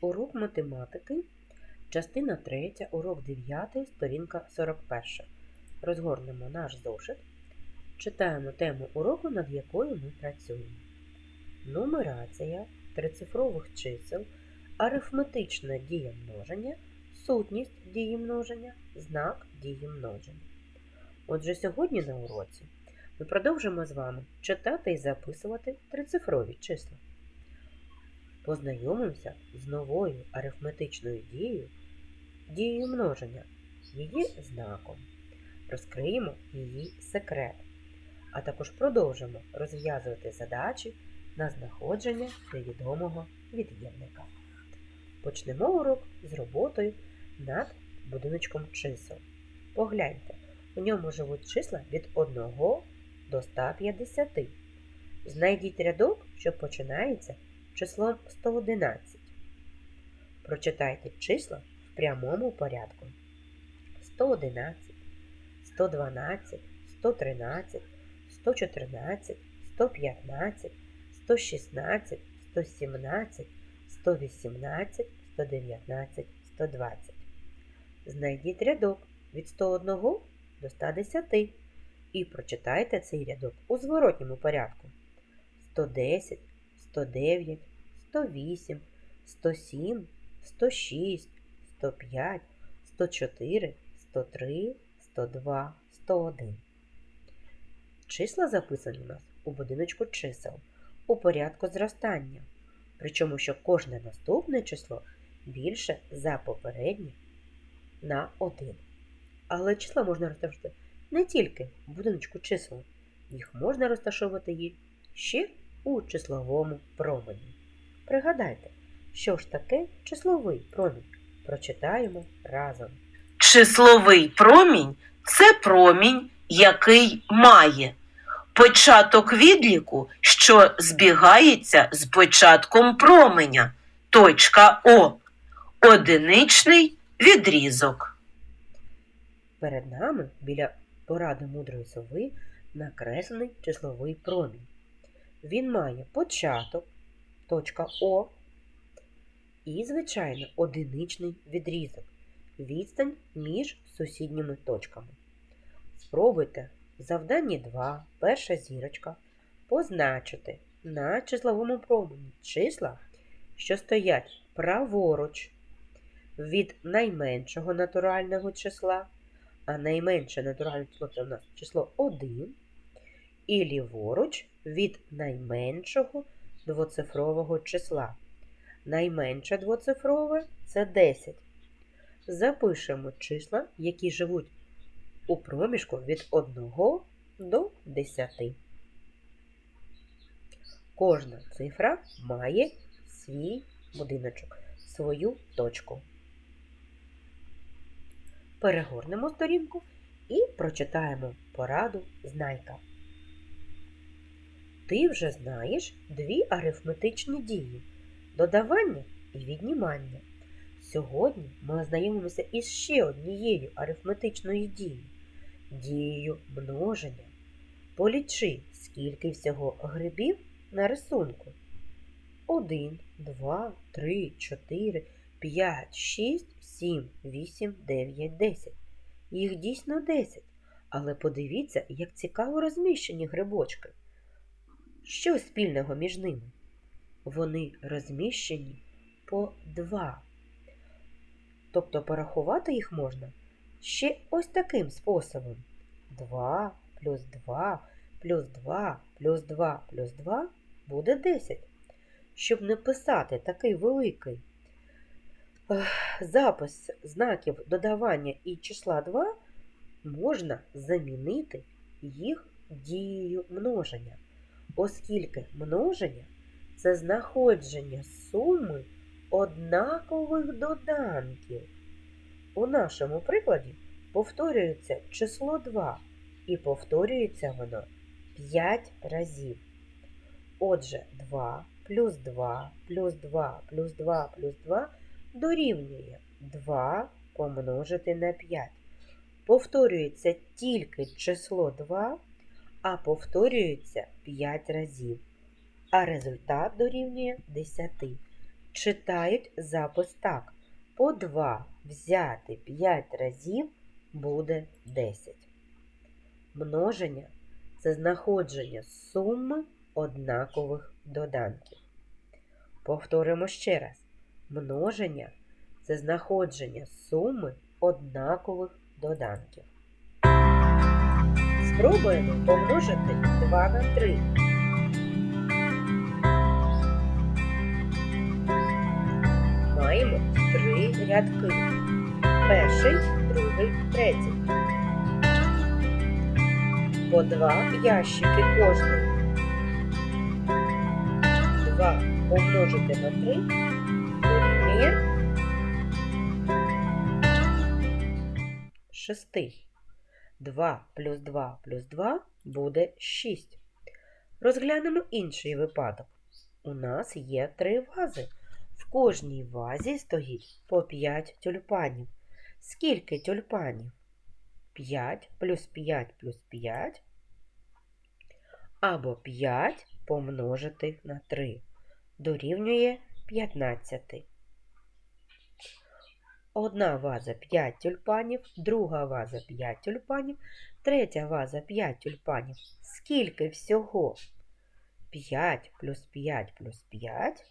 Урок математики, частина 3, урок 9, сторінка 41. Розгорнемо наш зошит. Читаємо тему уроку, над якою ми працюємо. Нумерація трицифрових чисел, арифметична дія множення, сутність дії множення, знак дії множення. Отже, сьогодні на уроці ми продовжимо з вами читати і записувати трицифрові числа. Познайомимося з новою арифметичною дією, дією множення, її знаком. Розкриємо її секрет, а також продовжимо розв'язувати задачі на знаходження невідомого від'ємника. Почнемо урок з роботою над будиночком чисел. Погляньте, у ньому живуть числа від 1 до 150. Знайдіть рядок, що починається числом 111. Прочитайте числа в прямому порядку. 111, 112, 113, 114, 115, 116, 117, 118, 119, 120. Знайдіть рядок від 101 до 110 і прочитайте цей рядок у зворотньому порядку. 110, 109, 108, 107, 106, 105, 104, 103, 102, 101. Числа записані у нас у будиночку чисел у порядку зростання. Причому, що кожне наступне число більше за попереднє на 1. Але числа можна розташувати не тільки в будиночку чисел, їх можна розташовувати їх ще у числовому промені. Пригадайте, що ж таке числовий промінь? Прочитаємо разом. Числовий промінь це промінь, який має початок відліку, що збігається з початком променя. Точка О. Одиничний відрізок. Перед нами біля поради мудрої сови накреслений числовий промінь. Він має початок, точка О, і, звичайно, одиничний відрізок, відстань між сусідніми точками. Спробуйте в завданні 2, перша зірочка, позначити на числовому промені числа, що стоять праворуч від найменшого натурального числа, а найменше натуральне число це у нас число 1, і ліворуч від найменшого двоцифрового числа. Найменше двоцифрове це 10. Запишемо числа, які живуть у проміжку від 1 до 10. Кожна цифра має свій будиночок, свою точку. Перегорнемо сторінку і прочитаємо пораду знайка. Ти вже знаєш дві арифметичні дії додавання і віднімання. Сьогодні ми ознайомимося із ще однією арифметичною дією дією множення. Полічи, скільки всього грибів на рисунку. 1, 2, 3, 4, 5, 6, 7, 8, 9, 10. Їх дійсно 10. Але подивіться, як цікаво розміщені грибочки. Що спільного між ними? Вони розміщені по 2. Тобто порахувати їх можна ще ось таким способом. 2 плюс 2 плюс 2 плюс 2 плюс 2 буде 10. Щоб не писати такий великий запис знаків додавання і числа 2, можна замінити їх дією множення, оскільки множення це знаходження суми однакових доданків. У нашому прикладі повторюється число 2 і повторюється воно 5 разів. Отже, 2 плюс 2 плюс 2 плюс 2 плюс 2 дорівнює 2 помножити на 5. Повторюється тільки число 2, а повторюється 5 разів. А результат дорівнює 10. читають запис так. По 2 взяти 5 разів буде 10. Множення це знаходження суми однакових доданків. Повторимо ще раз. Множення це знаходження суми однакових доданків. Спробуємо помножити 2 на 3. Маємо три рядки. Перший, другий, третій. По два ящики кожний. 2 помножити на 3 дорівнює шестий. 2 плюс 2 плюс 2 буде 6. Розглянемо інший випадок. У нас є три вази. В кожній вазі стоїть по 5 тюльпанів. Скільки тюльпанів? 5 плюс 5 плюс 5 або 5 помножити на 3 дорівнює 15. Одна ваза 5 тюльпанів, друга ваза 5 тюльпанів, третя ваза 5 тюльпанів. Скільки всього? 5 плюс 5 плюс 5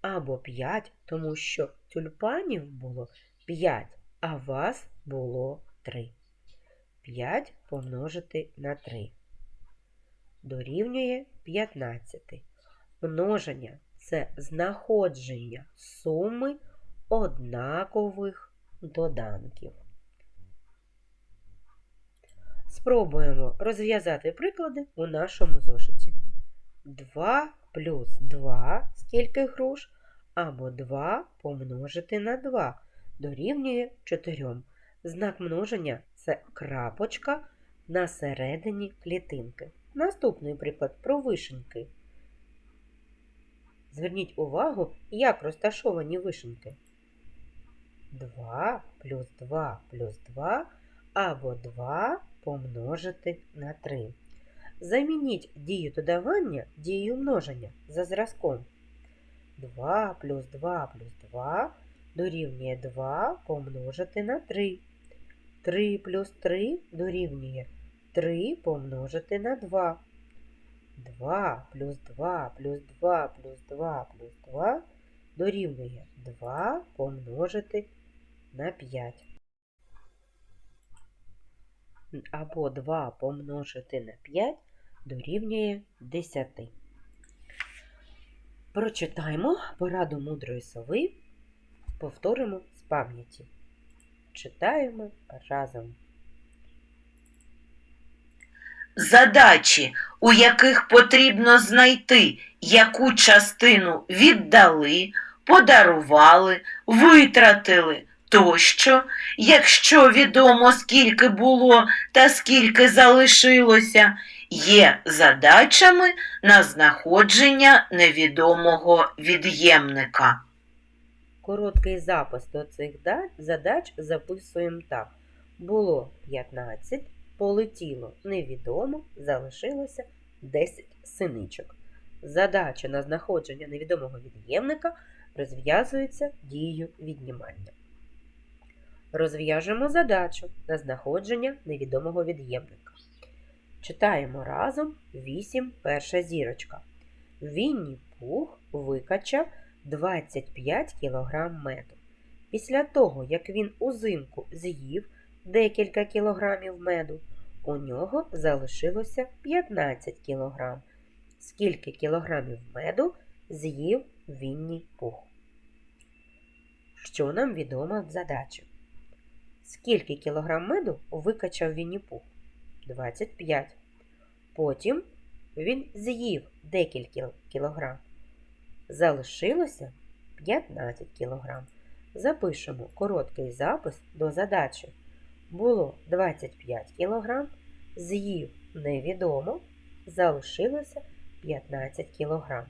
або 5, тому що тюльпанів було 5, а ваз було 3. 5 помножити на 3 дорівнює 15. Множення це знаходження суми однакових доданків. Спробуємо розв'язати приклади у нашому зошиті. 2 плюс 2 скільки груш, або 2 помножити на 2 дорівнює 4. Знак множення це крапочка на середині клітинки. Наступний приклад про вишеньки. Зверніть увагу, як розташовані вишеньки. 2 плюс 2 плюс 2 або 2 помножити на 3. Замініть дію додавання дією множення за зразком. 2 плюс 2 плюс 2 дорівнює 2 помножити на 3. 3 плюс 3 дорівнює 3 помножити на 2. 2 плюс 2 плюс 2 плюс 2 плюс 2 дорівнює 2 помножити на 5. Або 2 помножити на 5 дорівнює 10. Прочитаємо пораду мудрої сови, повторимо з пам'яті. Читаємо разом. Задачі, у яких потрібно знайти, яку частину віддали, подарували, витратили тощо, якщо відомо, скільки було та скільки залишилося, є задачами на знаходження невідомого від'ємника. Короткий запис до цих задач записуємо так. Було 15, полетіло невідомо, залишилося 10 синичок. Задача на знаходження невідомого від'ємника розв'язується дією віднімання. Розв'яжемо задачу на знаходження невідомого від'ємника. Читаємо разом 8 перша зірочка. Вінні Пух викачав 25 кг меду. Після того, як він узимку з'їв декілька кілограмів меду, у нього залишилося 15 кг. Скільки кілограмів меду з'їв Вінні Пух? Що нам відомо в задачі? Скільки кілограм меду викачав Вінні Пух? 25. Потім він з'їв декілька кілограм. Залишилося 15 кілограм. Запишемо короткий запис до задачі. Було 25 кілограм, з'їв невідомо, залишилося 15 кілограм.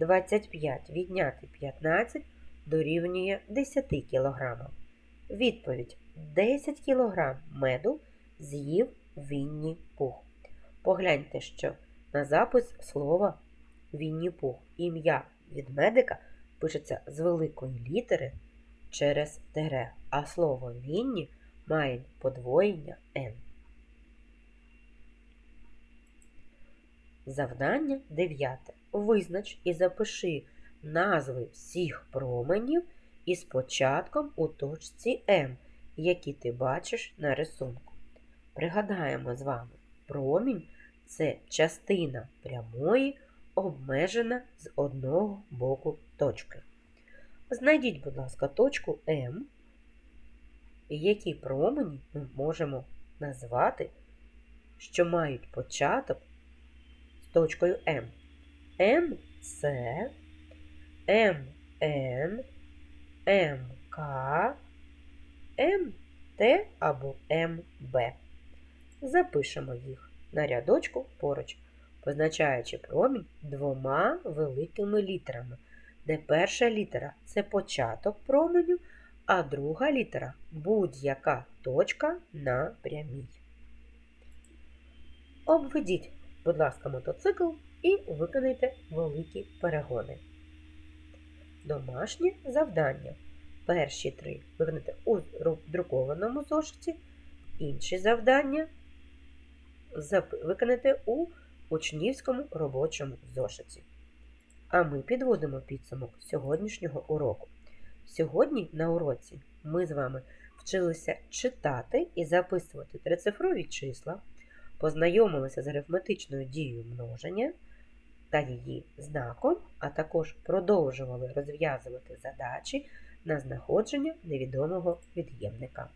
25 відняти 15 дорівнює 10 кілограмам. Відповідь 10 кілограм меду з'їв Вінні Пух. Погляньте, що на запис слова Вінні Пух ім'я від медика пишеться з великої літери через тире, а слово вінні має подвоєння Н. Завдання 9. Визнач і запиши назви всіх променів із початком у точці М, які ти бачиш на рисунку. Пригадаємо з вами, промінь це частина прямої, обмежена з одного боку точки. Знайдіть, будь ласка, точку М, які промені ми можемо назвати, що мають початок з точкою М. МС, МН, МК, МТ або МБ. Запишемо їх на рядочку поруч, позначаючи промінь двома великими літерами, де перша літера це початок променю, а друга літера будь-яка точка на прямій. Обведіть, будь ласка, мотоцикл і виконайте великі перегони. Домашнє завдання. Перші три виконайте у друкованому зошиті, інші завдання виконайте у учнівському робочому зошиті. А ми підводимо підсумок сьогоднішнього уроку. Сьогодні на уроці ми з вами вчилися читати і записувати трицифрові числа, познайомилися з арифметичною дією множення та її знаком, а також продовжували розв'язувати задачі на знаходження невідомого від'ємника.